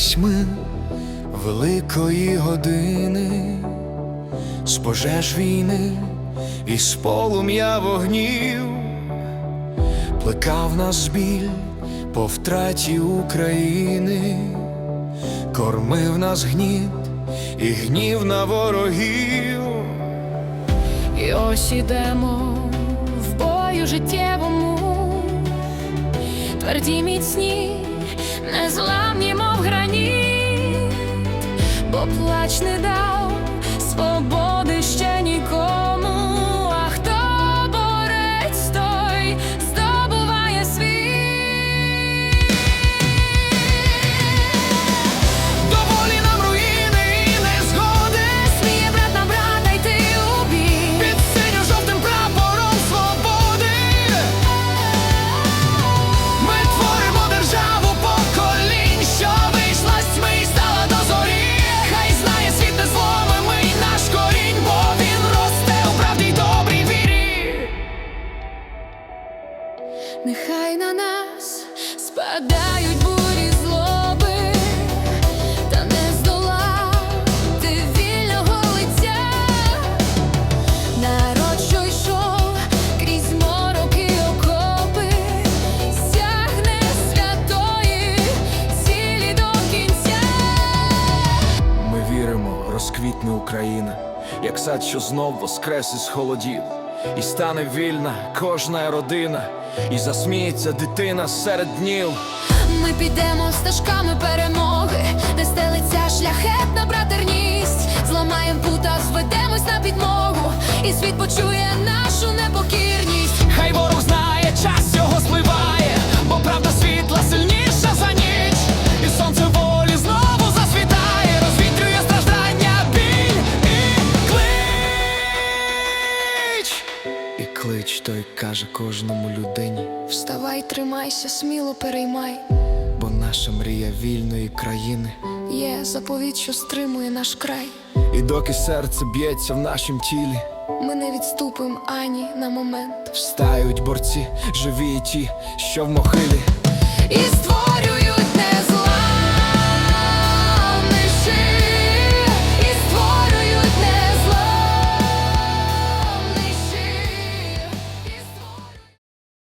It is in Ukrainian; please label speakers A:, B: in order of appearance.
A: Вертались ми великої години, з пожеж війни і з полум'я вогнів, плекав нас біль по втраті України, кормив нас гніт і гнів на ворогів.
B: І ось ідемо в бою життєвому, тверді міцні, незламні, мов граніт, бо плач не дав свободи ще Нехай на нас спадають бурі злоби, та не здолати вільного лиця. Народ, що йшов крізь мороки окопи, сягне святої цілі до кінця.
A: Ми віримо, розквітне Україна, як сад, що знов воскрес із холодів, і стане вільна кожна родина, і засміється дитина серед днів.
B: Ми підемо стежками перемоги, де стелиться шляхетна братерність. Зламаєм пута, зведемось на підмогу, і світ почує нашу непокірність.
A: Хай ворог І той каже кожному людині,
B: Вставай, тримайся, сміло переймай.
A: бо наша мрія вільної країни.
B: Є заповідь, що стримує наш край.
A: І доки серце б'ється в нашім тілі,
B: Ми не відступим ані на момент.
A: встають борці, живі ті, що в могилі.
B: І створює